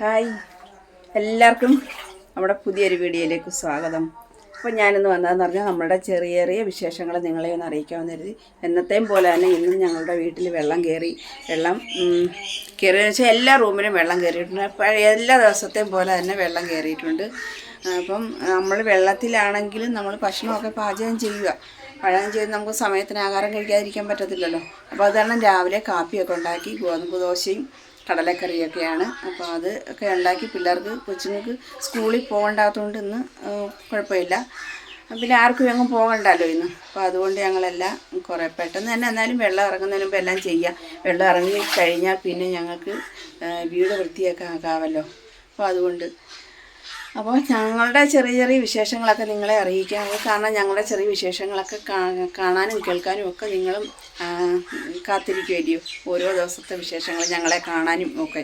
Hi. എല്ലാവർക്കും നമ്മുടെ പുതിയൊരു വീഡിയോയിലേക്ക് സ്വാഗതം. അപ്പോൾ ഞാനിന്ന് വന്നതെന്ന് പറഞ്ഞാൽ നമ്മുടെ ചെറിയ ചെറിയ വിശേഷങ്ങൾ നിങ്ങളെ ഒന്ന് അറിയിക്കാമെന്ന് കരുതി. എന്നത്തെയും പോലെ തന്നെ ഇന്നും ഞങ്ങളുടെ വീട്ടിൽ വെള്ളം കയറി വെള്ളം കയറിയെന്ന് വെച്ചാൽ എല്ലാ റൂമിലും വെള്ളം കയറിയിട്ടുണ്ട്. പഴയ എല്ലാ ദിവസത്തെയും പോലെ തന്നെ വെള്ളം കയറിയിട്ടുണ്ട്. അപ്പം നമ്മൾ വെള്ളത്തിലാണെങ്കിലും നമ്മൾ ഭക്ഷണമൊക്കെ പാചകം ചെയ്യുക. പാചകം ചെയ്ത് നമുക്ക് സമയത്തിന് ആഹാരം കഴിക്കാതിരിക്കാൻ പറ്റത്തില്ലല്ലോ. അപ്പോൾ അത് കാരണം രാവിലെ കാപ്പിയൊക്കെ ഉണ്ടാക്കി ഗോതമ്പ് ദോശയും കടലക്കറിയൊക്കെയാണ്. അപ്പോൾ അത് ഒക്കെ ഉണ്ടാക്കി പിള്ളേർക്ക് കൊച്ചുങ്ങൾക്ക് സ്കൂളിൽ പോകണ്ടാത്തതുകൊണ്ട് ഇന്ന് കുഴപ്പമില്ല. പിന്നെ ആർക്കും എങ്ങും പോകണ്ടല്ലോ ഇന്ന്. അപ്പോൾ അതുകൊണ്ട് ഞങ്ങളെല്ലാം കുറേ പെട്ടെന്ന് തന്നെ എന്നാലും വെള്ളം ഇറങ്ങുന്നതിന് മുമ്പ് എല്ലാം ചെയ്യാം. വെള്ളം ഇറങ്ങി കഴിഞ്ഞാൽ പിന്നെ ഞങ്ങൾക്ക് വീട് വൃത്തിയൊക്കെ ആകാമല്ലോ അപ്പോൾ അതുകൊണ്ട് അപ്പോൾ ഞങ്ങളുടെ ചെറിയ ചെറിയ വിശേഷങ്ങളൊക്കെ നിങ്ങളെ അറിയിക്കാം. കാരണം ഞങ്ങളുടെ ചെറിയ വിശേഷങ്ങളൊക്കെ കാണാനും കേൾക്കാനും ഒക്കെ നിങ്ങളും ആ, കാത്തിരിക്കുമല്ലയോ ഓരോ ദിവസത്തെ വിശേഷങ്ങൾ ഞങ്ങളെ കാണാനും ഒക്കെ.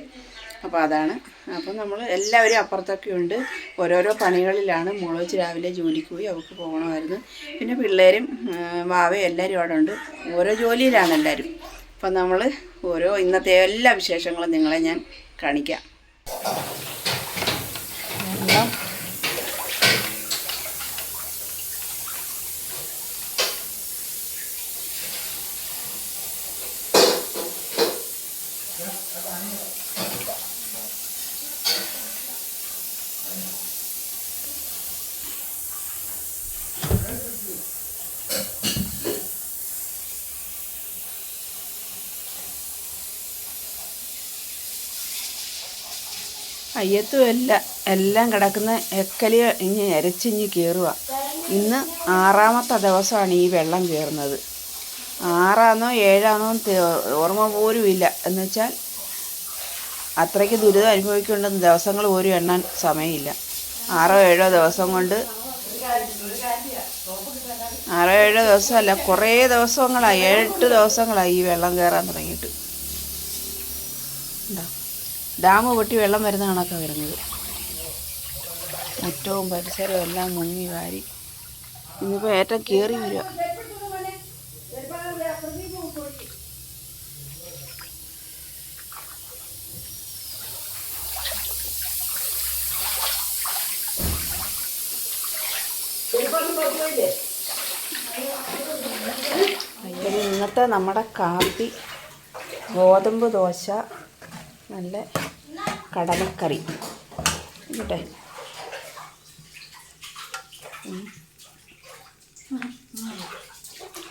അപ്പോൾ അതാണ്. അപ്പോൾ നമ്മൾ എല്ലാവരും അപ്പുറത്തൊക്കെ ഉണ്ട്. ഓരോരോ പണികളിലാണ്. മുളച്ച് രാവിലെ ജോലിക്ക് പോയി അവർക്ക് പോകണമായിരുന്നു. പിന്നെ പിള്ളേരും വാവയും എല്ലാവരും അവിടെ ഉണ്ട്. ഓരോ ജോലിയിലാണ് എല്ലാവരും. അപ്പം നമ്മൾ ഓരോ ഇന്നത്തെ എല്ലാ വിശേഷങ്ങളും നിങ്ങളെ ഞാൻ കാണിക്കാം. അയ്യത്തും എല്ലാം കിടക്കുന്ന എക്കലി ഇഞ്ഞ് അരച്ചിഞ്ഞ് കയറുക ഇന്ന് ആറാമത്തെ ദിവസമാണ് ഈ വെള്ളം കയറുന്നത് ആറാന്നോ ഏഴാന്നോ ഓർമ്മ പോലും ഇല്ല. എന്ന് വെച്ചാൽ അത്രയ്ക്ക് ദുരിതം അനുഭവിക്കേണ്ടുന്ന ദിവസങ്ങൾ പോലും എണ്ണാൻ സമയമില്ല. ആറോ ഏഴോ ദിവസം കൊണ്ട് ആറോ ഏഴോ ദിവസമല്ല കുറേ ദിവസങ്ങളായി ഏഴെട്ട് ദിവസങ്ങളായി ഈ വെള്ളം കയറാൻ തുടങ്ങിയിട്ട്. ഉണ്ടോ ഡാം പൊട്ടി വെള്ളം വരുന്ന കണക്കാണ് വരുന്നത്. മുറ്റവും പരിസരവും എല്ലാം മുങ്ങി വാരി. ഇന്നിപ്പോൾ ഏറ്റവും കയറി വരിക. ഇന്നത്തെ നമ്മുടെ കാപ്പി ഗോതമ്പ് ദോശ നല്ല കടലക്കറി. കേട്ടെ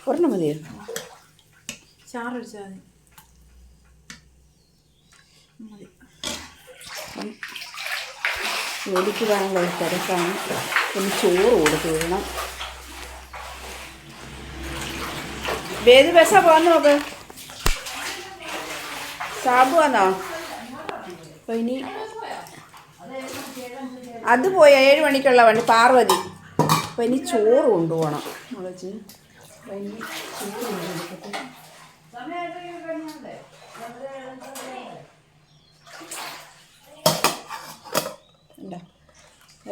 ഒരെണ്ണം മതിയോ? ചാറൊഴിച്ചാൽ മതി. അപ്പം ജോലിക്ക് പോകാനുള്ള ഒരു തിരക്കാണ്. പിന്നെ ചോറ് കൊടുത്തു വിടണം. ഏത് ബസ്സാ പോകാൻ നോക്ക്. സാബു ആണോ അപ്പോൾ ഇനി അത് പോയി ഏഴ് മണിക്കുള്ള വണ്ടി പാർവതി. അപ്പോൾ ഇനി ചോറ് കൊണ്ടുപോകണം മുളച്ച്.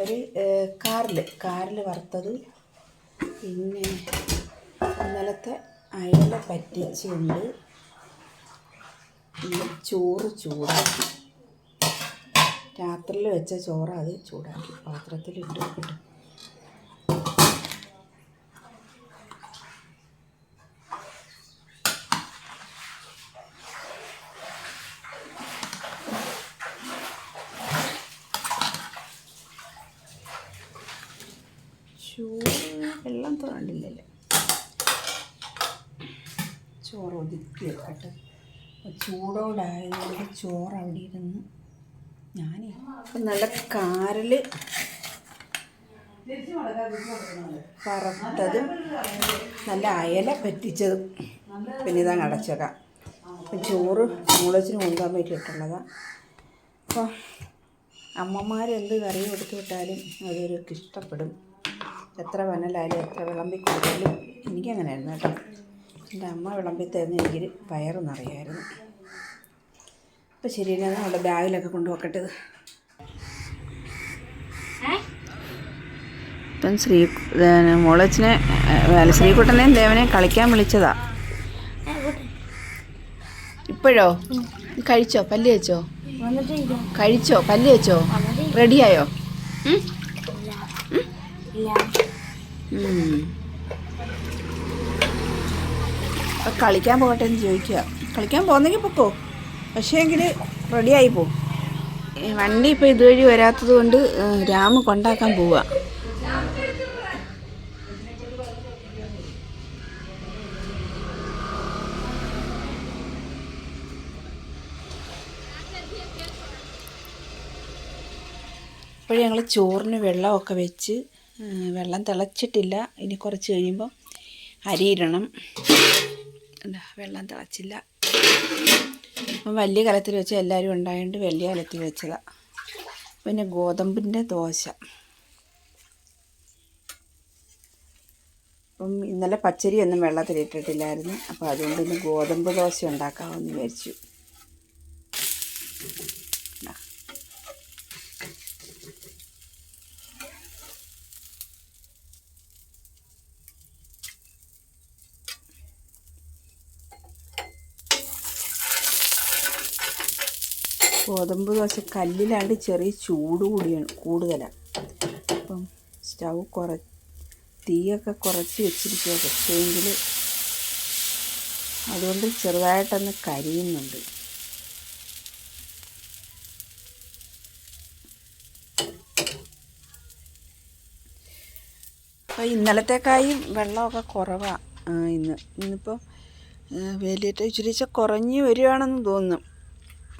ഒരു കാറിൽ കാറിൽ വറുത്തത് പിന്നെ ഇന്നലത്തെ അയല പറ്റിച്ചുണ്ട് പിന്നെ ചോറ് ചൂടാക്കി. രാത്രിയിൽ വെച്ച ചോറ് അത് ചൂടാക്കി പാത്രത്തിലിട്ട് വെക്കട്ടെ. വെള്ളം തോന്നില്ലല്ലോ ചോറ് ഒതുക്കി വെക്കട്ടെ. ചൂടോടായതുകൊണ്ട് ചോറ് അവിടെ ഇരുന്ന് ഞാനേ. നല്ല കാരൽ പറത്തതും നല്ല അയല പറ്റിച്ചതും. പിന്നെ ഇതാ അടച്ചേക്കാം. അപ്പം ചോറ് മുളച്ചിന് കൊണ്ടുപോകാൻ വേണ്ടിയിട്ടുള്ളതാണ് അപ്പോൾ അമ്മമാർ എന്ത് കറി കൊടുത്തു വിട്ടാലും അതൊരു ഇഷ്ടപ്പെടും. എത്ര വനലായാലും എത്ര വിളമ്പി കൊടുത്താലും എനിക്കങ്ങനെയായിരുന്നു കേട്ടോ. എന്റെ അമ്മ വിളമ്പി തരുന്ന എനിക്ക് വയറ് നിറയായിരുന്നു. അപ്പോൾ ശരി ഞാൻ അവിടെ ബാഗിലൊക്കെ കൊണ്ടുപോക്കട്ടെ ഇപ്പം ശ്രീ മോളച്ചനെ അല്ല ശ്രീകുട്ടനെയും ദേവനെ കളിക്കാൻ വിളിച്ചതാ. ഇപ്പോഴോ? കഴിച്ചോ? പല്ല് വെച്ചോ കഴിച്ചോ? പല്ല് വെച്ചോ റെഡിയായോ? കളിക്കാൻ പോകട്ടെ എന്ന് ചോദിക്കുക കളിക്കാൻ പോകുന്നെങ്കിൽ പൊക്കോ? പക്ഷേ എങ്കിൽ റെഡിയായി പോകും വണ്ടി ഇപ്പോൾ ഇതുവഴി വരാത്തത് കൊണ്ട് രാമ കൊണ്ടാക്കാൻ പോവുക അപ്പോൾ ഞങ്ങൾ ചോറിന് വെള്ളമൊക്കെ വെച്ച് വെള്ളം തിളച്ചിട്ടില്ല. ഇനി കുറച്ച് കഴിയുമ്പോൾ അരിയിടണം വെള്ളം തിളച്ചില്ല. വലിയ കലത്തിൽ വെച്ച് എല്ലാവരും ഉണ്ടായതുകൊണ്ട് വലിയ കലത്തിൽ വെച്ചതാണ് പിന്നെ ഗോതമ്പിന്റെ ദോശ. അപ്പം ഇന്നലെ പച്ചരി ഒന്നും വെള്ളത്തിലിട്ടിട്ടില്ലായിരുന്നു. അപ്പോൾ അതുകൊണ്ട് ഇന്ന് ഗോതമ്പ് ദോശ ഉണ്ടാക്കാമെന്ന് വിചാരിച്ചു. ഗോതമ്പ് ദോശ കല്ലിലാണ്ട് ചെറിയ ചൂട് കൂടിയാണ് കൂടുതലാണ് അപ്പം സ്റ്റൗ കുറ തീയൊക്കെ കുറച്ച് വെച്ചിരിക്കുക പക്ഷേങ്കിൽ അതുകൊണ്ട് ചെറുതായിട്ടൊന്ന് കരിയുന്നുണ്ട്. അപ്പോൾ ഇന്നലത്തേക്കായും വെള്ളമൊക്കെ കുറവാണ് ഇന്ന്. ഇന്നിപ്പോൾ വേലിയേറ്റം ഇച്ചിരി കുറഞ്ഞ് വരികയാണെന്ന് തോന്നുന്നു.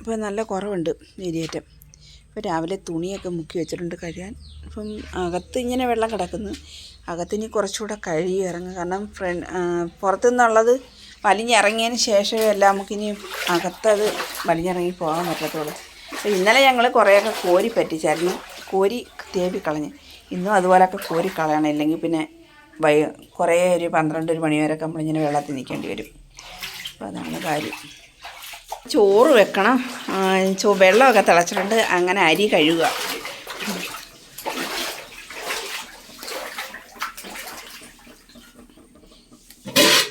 ഇപ്പോൾ നല്ല കുറവുണ്ട് വേലിയേറ്റം ഇപ്പോൾ രാവിലെ തുണിയൊക്കെ മുക്കി വെച്ചിട്ടുണ്ട് കഴുകാൻ. അപ്പം അകത്ത് ഇങ്ങനെ വെള്ളം കിടക്കുന്നു. അകത്തിനി കുറച്ചുകൂടെ കഴുകി ഇറങ്ങും കാരണം ഫ്രണ്ട് പുറത്തു നിന്നുള്ളത് വലിഞ്ഞിറങ്ങിയതിന് ശേഷമേ എല്ലാം നമുക്കിനി അകത്തത് വലിഞ്ഞിറങ്ങി പോകാൻ പറ്റത്തുള്ളൂ. അപ്പോൾ ഇന്നലെ ഞങ്ങൾ കുറേയൊക്കെ കോരി പറ്റിച്ചായിരുന്നു. കോരി തേവി കളഞ്ഞ്. ഇന്നും അതുപോലെയൊക്കെ കോരി കളയണം. ഇല്ലെങ്കിൽ പിന്നെ വൈ കുറേ ഒരു പന്ത്രണ്ട് ഒരു മണി വരെയൊക്കെ നമ്മളിങ്ങനെ വെള്ളത്തിൽ നിൽക്കേണ്ടി വരും. അപ്പോൾ അതാണ് കാര്യം. ചോറ് വെക്കണം. ചോ വെള്ളമൊക്കെ തിളച്ചിട്ടുണ്ട്. അങ്ങനെ അരി കഴുകുക.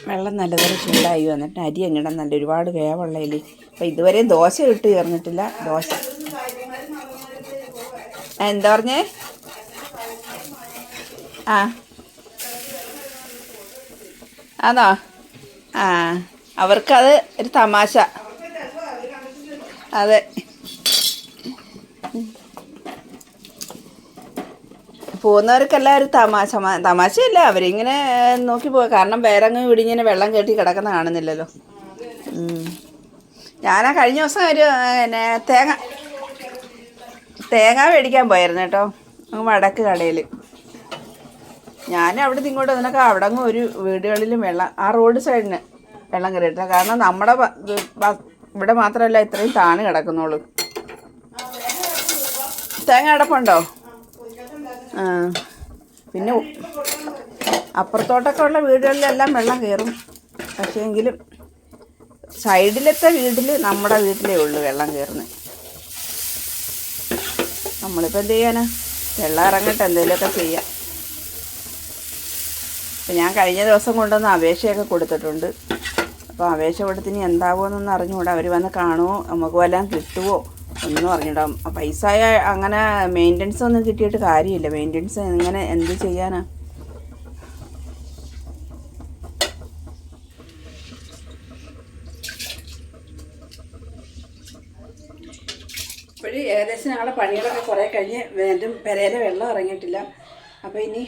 വെള്ളം നല്ലതൊരു ചൂടായി വന്നിട്ട് അരി എങ്ങനെ നല്ല ഒരുപാട് വേവുള്ളതിൽ അപ്പം ഇതുവരെയും ദോശ ഇട്ട് ചേർന്നിട്ടില്ല ദോശ. എന്താ പറഞ്ഞേ? ആ. ആണോ? ആ. അവർക്കത് ഒരു തമാശ. അതെ. പോകുന്നവർക്കെല്ലാം ഒരു തമാശ തമാശയല്ല. അവരിങ്ങനെ നോക്കി പോവുക. കാരണം വേറെങ്ങും ഇവിടെ ഇങ്ങനെ വെള്ളം കെട്ടി കിടക്കുന്ന കാണുന്നില്ലല്ലോ. ഞാനാ കഴിഞ്ഞ ദിവസം ഒരു പിന്നെ തേങ്ങ തേങ്ങ മേടിക്കാൻ പോയായിരുന്നു കേട്ടോ. വടക്ക് കടയിൽ ഞാൻ അവിടെ നിന്ന് ഇങ്ങോട്ട് നിനക്ക് അവിടെ ഒരു വീടുകളിലും വെള്ളം ആ റോഡ് സൈഡിന് വെള്ളം കയറിയിട്ടില്ല. കാരണം നമ്മുടെ ഇവിടെ മാത്രമല്ല ഇത്രയും താണ് കിടക്കുന്നുള്ളൂ. തേങ്ങ അടപ്പുണ്ടോ? ആ. പിന്നെ അപ്പുറത്തോട്ടൊക്കെ ഉള്ള വീടുകളിലെല്ലാം വെള്ളം കയറും. പക്ഷേ എങ്കിലും സൈഡിലത്തെ വീട്ടിൽ നമ്മുടെ വീട്ടിലേ ഉള്ളൂ വെള്ളം കയറുന്നത്. നമ്മളിപ്പോൾ എന്ത് ചെയ്യാനാ? വെള്ളം ഇറങ്ങട്ടെ എന്തെങ്കിലുമൊക്കെ ചെയ്യാം. ഞാൻ കഴിഞ്ഞ ദിവസം കൊണ്ടുവന്ന് അപേക്ഷയൊക്കെ കൊടുത്തിട്ടുണ്ട്. അപ്പോൾ അപേക്ഷ കൊടുത്തിന് എന്താവുമെന്നൊന്നും അറിഞ്ഞുകൂടാ. അവർ വന്ന് കാണുമോ നമുക്ക് വല്ലതും കിട്ടുമോ ഒന്നും അറിഞ്ഞൂടാ. പൈസ അങ്ങനെ മെയിന്റനൻസ് ഒന്നും കിട്ടിയിട്ട് കാര്യമില്ല. മെയിന്റനൻസ് എങ്ങനെ എന്ത് ചെയ്യാനാ? ഇപ്പോഴും ഏകദേശം ഞങ്ങളുടെ പണികളൊക്കെ കുറേ കഴിഞ്ഞ് വീണ്ടും പെരയിലെ വെള്ളം ഇറങ്ങിയിട്ടില്ല. അപ്പോൾ ഇനി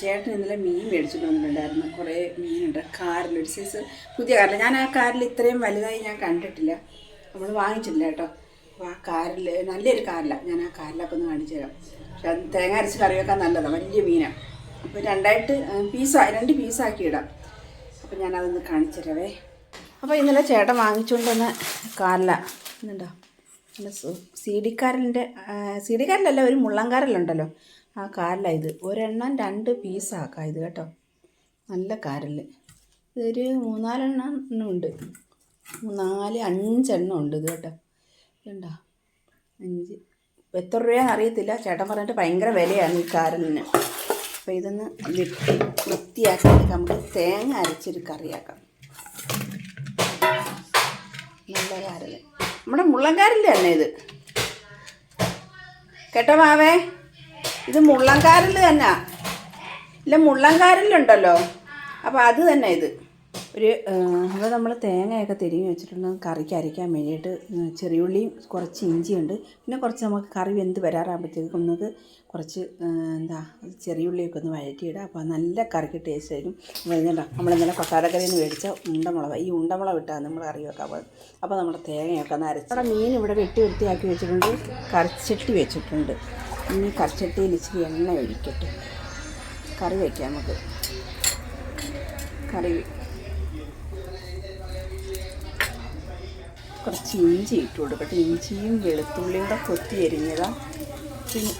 ചേട്ടൻ ഇന്നലെ മീൻ മേടിച്ചിട്ട് വന്നിട്ടുണ്ടായിരുന്നു. കുറേ മീനുണ്ട്. കാറിൽ ഒരു സൈസ് പുതിയ കാറിൽ. ഞാൻ ആ കാറിൽ ഇത്രയും വലുതായി ഞാൻ കണ്ടിട്ടില്ല. നമ്മൾ വാങ്ങിച്ചില്ല കേട്ടോ. അപ്പോൾ ആ കാറിൽ നല്ലൊരു കാറിലാണ് ഞാൻ ആ കാറിലൊക്കെ ഒന്ന് കാണിച്ചു തരാം. പക്ഷെ അത് തേങ്ങ അരച്ച് കറി വെക്കാൻ നല്ലതാണ് വലിയ മീനാണ് അപ്പോൾ രണ്ടായിട്ട് പീസ് രണ്ട് പീസാക്കി ഇടാം. അപ്പോൾ ഞാനതൊന്ന് കാണിച്ചു തരാവേ. അപ്പോൾ ഇന്നലെ ചേട്ടൻ വാങ്ങിച്ചുകൊണ്ട് വന്ന കാറിലാണ് എന്നുണ്ടോ സി ഡിക്കാരലിന്റെ സി ഡിക്കാരലല്ല കാരലല്ല ഒരു മുള്ളൻകാരലുണ്ടല്ലോ ആ കാരല ഇത്. ഒരെണ്ണം രണ്ട് പീസാക്കാം ഇത് കേട്ടോ. നല്ല കാരൽ. ഇതൊരു മൂന്നാലെണ്ണം ഉണ്ട്. നാല് അഞ്ചെണ്ണം ഉണ്ട് ഇത് കേട്ടോ. ഇതുണ്ടോ? അഞ്ച്. എത്ര രൂപയാണെന്ന് അറിയത്തില്ല. ചേട്ടൻ പറഞ്ഞിട്ട് ഭയങ്കര വിലയാണ് ഈ കാരലിന്. അപ്പോൾ ഇതൊന്ന് വൃത്തിയാക്കിയിട്ട് നമുക്ക് തേങ്ങ അരച്ചൊരു കറിയാക്കാം. നല്ല കാരൽ. നമ്മുടെ മുള്ളൻകാരന്റെ തന്നെ ഇത്? കേട്ടോ മാവേ? ഇത് മുള്ളങ്കാരിൽ തന്നെ. ഇല്ല മുള്ളങ്കാരിലുണ്ടല്ലോ അപ്പോൾ അത് തന്നെ ഇത്. ഒരു അപ്പോൾ നമ്മൾ തേങ്ങയൊക്കെ തിരിഞ്ഞ് വെച്ചിട്ടുണ്ട്. കറിക്ക് അരയ്ക്കാൻ വേണ്ടിയിട്ട് ചെറിയുള്ളിയും കുറച്ച് ഇഞ്ചിയുണ്ട്. പിന്നെ കുറച്ച് നമുക്ക് കറി വെന്ത് വരാറാകുമ്പോഴത്തേക്കും നമുക്ക് കുറച്ച് എന്താ ചെറിയുള്ളിയൊക്കെ ഒന്ന് വഴറ്റിയിടുക. അപ്പോൾ നല്ല കറിക്ക് ടേസ്റ്റ് ആയിരിക്കും. നമ്മൾ ഇന്നലെ കൊട്ടാരക്കരയിൽ നിന്ന് മേടിച്ച ഉണ്ടമുളക്. ഈ ഉണ്ടമുളക് ഇട്ടാൽ നമ്മൾ കറി വെക്കാൻ പോകുന്നത് അപ്പോൾ നമ്മുടെ തേങ്ങയൊക്കെ ഒന്ന് അരച്ച്. നമ്മുടെ മീൻ ഇവിടെ വെട്ടി വൃത്തിയാക്കി വെച്ചിട്ടുണ്ട്. കറിച്ചട്ടി വെച്ചിട്ടുണ്ട്. ഇനി കറിച്ചട്ടിയിൽ ഇച്ചിരി എണ്ണ ഒഴിക്കട്ടെ. കറി വയ്ക്കാം നമുക്ക്. കറി കുറച്ച് ഇഞ്ചി ഇട്ട് കൊടുക്കട്ടെ. ഇഞ്ചിയും വെളുത്തുള്ളിയും കൂടെ കൊത്തി എരിഞ്ഞതാ. പിന്നെ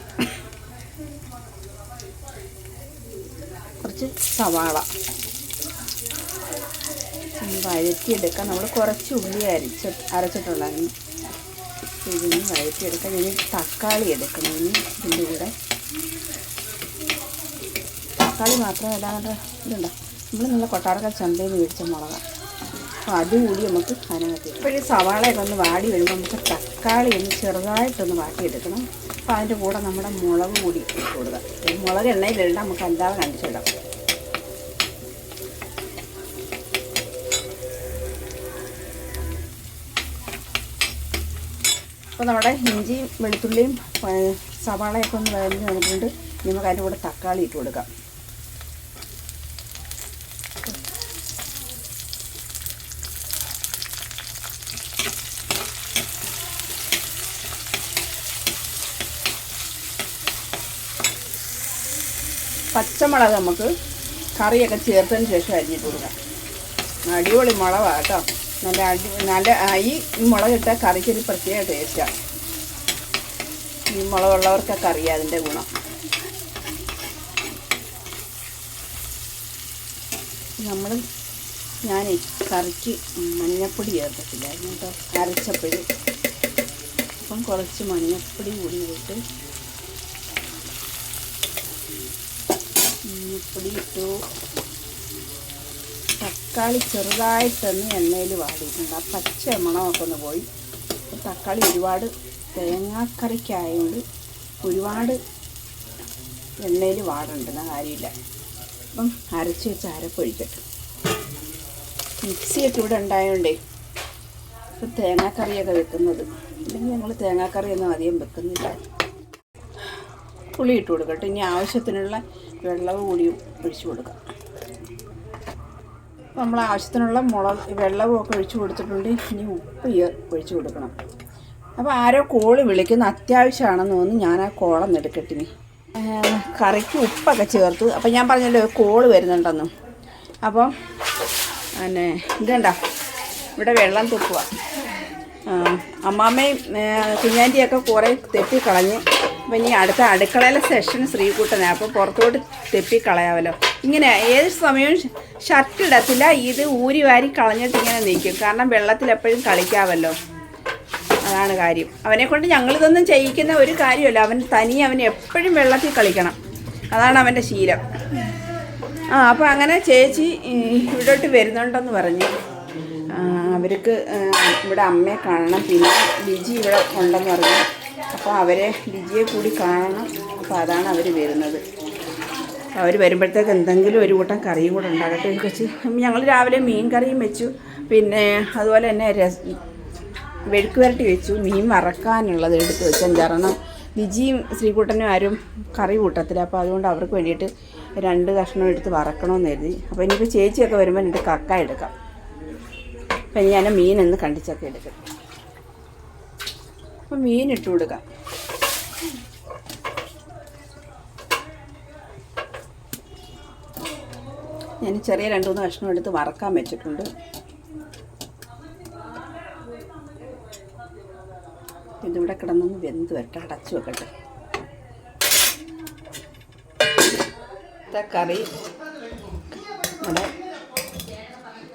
കുറച്ച് സവാള. വഴറ്റിയെടുക്കാം. നമ്മൾ കുറച്ച് ഉള്ളി അരച്ച അരച്ചിട്ടുള്ളതാണ്. ഇതിന് വഴറ്റിയെടുക്കാം. ഇനി തക്കാളി എടുക്കണം. ഇതിന്റെ കൂടെ തക്കാളി മാത്രമല്ല അതിന്റെ ഇതുണ്ടോ? നമ്മൾ നല്ല കൊട്ടാടക്കാൽ ചന്തയിൽ നിന്ന് മേടിച്ച മുളക. അപ്പോൾ അതുകൂടി നമുക്ക് അതിനകത്ത് ഈ സവാളയൊക്കെ ഒന്ന് വാടി വരുമ്പോൾ നമുക്ക് തക്കാളി ഒന്ന് ചെറുതായിട്ടൊന്ന് വാട്ടിയെടുക്കണം. അപ്പോൾ അതിന്റെ കൂടെ നമ്മുടെ മുളക് കൂടി കൊടുക്കുക മുളക് എണ്ണയിലിടണം നമുക്ക് അല്ലാതെ കണ്ടിച്ചിടാം അപ്പോൾ നമ്മുടെ ഇഞ്ചിയും വെളുത്തുള്ളിയും സവാളയൊക്കെ ഒന്ന് വഴഞ്ഞ് വന്നിട്ടുണ്ട് നമുക്ക് അതിന്റെ കൂടെ തക്കാളി ഇട്ട് കൊടുക്കാം. പച്ചമുളക് നമുക്ക് കറിയൊക്കെ ചേർത്തതിന് ശേഷം അരിഞ്ഞിട്ട് കൊടുക്കാം. അടിപൊളി മുളകാണ് കേട്ടോ. നല്ല അടി നല്ല ഈ മുളകിട്ട കറിക്ക് ഒരു പ്രത്യേക ടേസ്റ്റാണ് ഈ മുളകുള്ളവർക്കൊക്കെ അറിയാം അതിന്റെ ഗുണം. നമ്മൾ ഞാൻ കറിക്ക് മഞ്ഞപ്പൊടി ചേർത്തിട്ടില്ലായിരുന്നു കേട്ടോ അരച്ചപ്പോഴും അപ്പം കുറച്ച് മഞ്ഞപ്പൊടി കൂടി ഇട്ട് മഞ്ഞപ്പൊടി ഇട്ടു. തക്കാളി ചെറുതായിട്ടൊന്ന് എണ്ണയിൽ വാടിയിട്ടുണ്ട്. ആ പച്ച മണമൊക്കെ ഒന്ന് പോയി. തക്കാളി ഒരുപാട് തേങ്ങാക്കറിക്കായതുകൊണ്ട് ഒരുപാട് എണ്ണയിൽ വാടണ്ടെന്ന കാര്യമില്ല. അപ്പം അരച്ച് വെച്ച് അരപ്പൊഴിക്കട്ടെ മിക്സിയൊക്കെ ഇവിടെ ഉണ്ടായതുകൊണ്ടേ ഇപ്പം തേങ്ങാക്കറിയൊക്കെ വെക്കുന്നത്. അല്ലെങ്കിൽ ഞങ്ങൾ തേങ്ങാക്കറിയൊന്നും അധികം വെക്കുന്നില്ല. പുളി ഇട്ട് കൊടുക്കട്ടെ. ഇനി ആവശ്യത്തിനുള്ള വെള്ളവും കൂടിയും ഒഴിച്ചു കൊടുക്കാം. നമ്മൾ ആവശ്യത്തിനുള്ള മുളക് വെള്ളവും ഒക്കെ ഒഴിച്ചു കൊടുത്തിട്ടുണ്ട്. ഇനി ഉപ്പ് ഒഴിച്ചു കൊടുക്കണം. അപ്പോൾ ആരോ കോൾ വിളിക്കുന്ന അത്യാവശ്യമാണെന്ന് തോന്നുന്നു ഞാൻ ആ കോളം എടുക്കട്ടിന് കറിക്ക് ഉപ്പൊക്കെ ചേർത്തു. അപ്പം ഞാൻ പറഞ്ഞല്ലോ കോൾ വരുന്നുണ്ടെന്ന്. അപ്പം പിന്നെ ഇതണ്ട? ഇവിടെ വെള്ളം തുപ്പുക അമ്മാമ്മയും കുഞ്ഞാന്റിയൊക്കെ കുറേ തെപ്പിക്കളഞ്ഞ് അപ്പം ഇനി അടുത്ത അടുക്കളയിലെ സെഷൻ ശ്രീകുട്ടനാണ് അപ്പോൾ പുറത്തോട്ട് തെപ്പിക്കളയാമല്ലോ ഇങ്ങനെ ഏത് സമയവും ഷർട്ട് ഇടത്തില്ല ഇത് ഊരി വാരി കളഞ്ഞിട്ട് ഇങ്ങനെ നിൽക്കും. കാരണം വെള്ളത്തിൽ എപ്പോഴും കളിക്കാമല്ലോ അതാണ് കാര്യം. അവനെ കൊണ്ട് ഞങ്ങളിതൊന്നും ചെയ്യിക്കുന്ന ഒരു കാര്യമല്ല. അവൻ തനി അവൻ എപ്പോഴും വെള്ളത്തിൽ കളിക്കണം. അതാണ് അവന്റെ ശീലം. ആ അപ്പോൾ അങ്ങനെ ചേച്ചി ഇവിടോട്ട് വരുന്നുണ്ടെന്ന് പറഞ്ഞു. അവർക്ക് ഇവിടെ അമ്മയെ കാണണം. പിന്നെ ബിജി ഇവിടെ ഉണ്ടെന്ന് പറഞ്ഞു. അപ്പോൾ അവരെ ലിജിയെ കൂടി കാണണം. അപ്പോൾ അതാണ് അവർ വരുന്നത്. അവർ വരുമ്പോഴത്തേക്ക് എന്തെങ്കിലും ഒരു കൂട്ടം കറിയും കൂടെ ഉണ്ടാകട്ടെ എന്ന് വെച്ച് ഞങ്ങൾ രാവിലെ മീൻ കറിയും വെച്ചു. പിന്നെ അതുപോലെ തന്നെ രസ വെഴുക്ക് വരട്ടി വെച്ചു. മീൻ വറക്കാനുള്ളത് എടുത്ത് വെച്ചു കാരണം ലിജിയും ശ്രീകൂട്ടനും ആരും കറി കൂട്ടത്തില്ല. അപ്പോൾ അതുകൊണ്ട് അവർക്ക് വേണ്ടിയിട്ട് രണ്ട് കഷ്ണം എടുത്ത് വറക്കണമെന്ന് കരുതി. അപ്പോൾ ഇനിയിപ്പോൾ ചേച്ചിയൊക്കെ വരുമ്പോൾ എന്റെ കക്ക എടുക്കാം. അപ്പം ഞാൻ മീൻ എന്ന് കണ്ടിച്ചൊക്കെ എടുക്കാം. അപ്പം മീൻ ഇട്ട് കൊടുക്കാം. ഞാൻ ചെറിയ രണ്ട് മൂന്ന് കഷ്ണം എടുത്ത് വറക്കാൻ വെച്ചിട്ടുണ്ട്. ഇതിവിടെ കിടന്നൊന്ന് വെന്ത് വരട്ടെ അടച്ചു വെക്കട്ടെ. കറി. നമ്മുടെ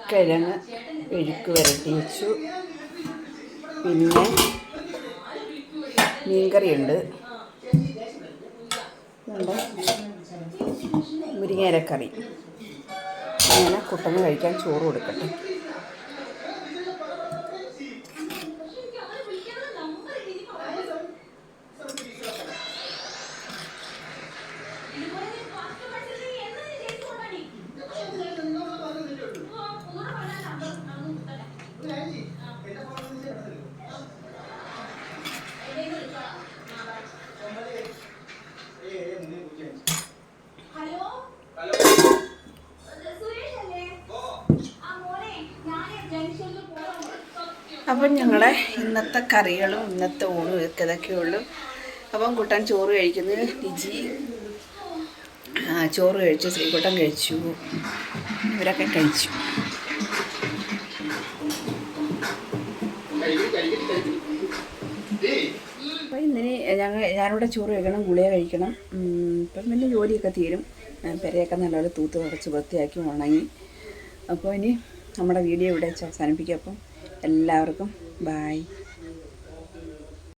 കിഴങ്ങ് എഴുക്ക് വരട്ടി വെച്ചു പിന്നെ മീൻകറിയുണ്ട്. ഉണ്ട് മുരിങ്ങേരക്കറി അങ്ങനെ കുട്ടന് കഴിക്കാൻ ചോറ് കൊടുക്കട്ടെ. അപ്പം ഞങ്ങളുടെ ഇന്നത്തെ കറികളും ഇന്നത്തെ ഊണും ഒക്കെ ഇതൊക്കെ അപ്പം കുട്ടൻ ചോറ് കഴിക്കുന്നത് ലിജി ചോറ് കഴിച്ചു. ശ്രീകുട്ടൻ കഴിച്ചു. ഇവരൊക്കെ കഴിച്ചു. അപ്പം ഇന്നിനി ഞങ്ങൾ ഞാനിവിടെ ചോറ് കഴിക്കണം ഗുളിക കഴിക്കണം. ഇപ്പം പിന്നെ ജോലിയൊക്കെ തീരും. പെരയൊക്കെ നല്ലപോലെ തൂത്ത് തുടച്ച് വൃത്തിയാക്കി ഉണങ്ങി. അപ്പോൾ ഇനി നമ്മുടെ വീഡിയോ ഇവിടെ വെച്ച് അവസാനിപ്പിക്കാം. അപ്പം എല്ലാവർക്കും ബായ്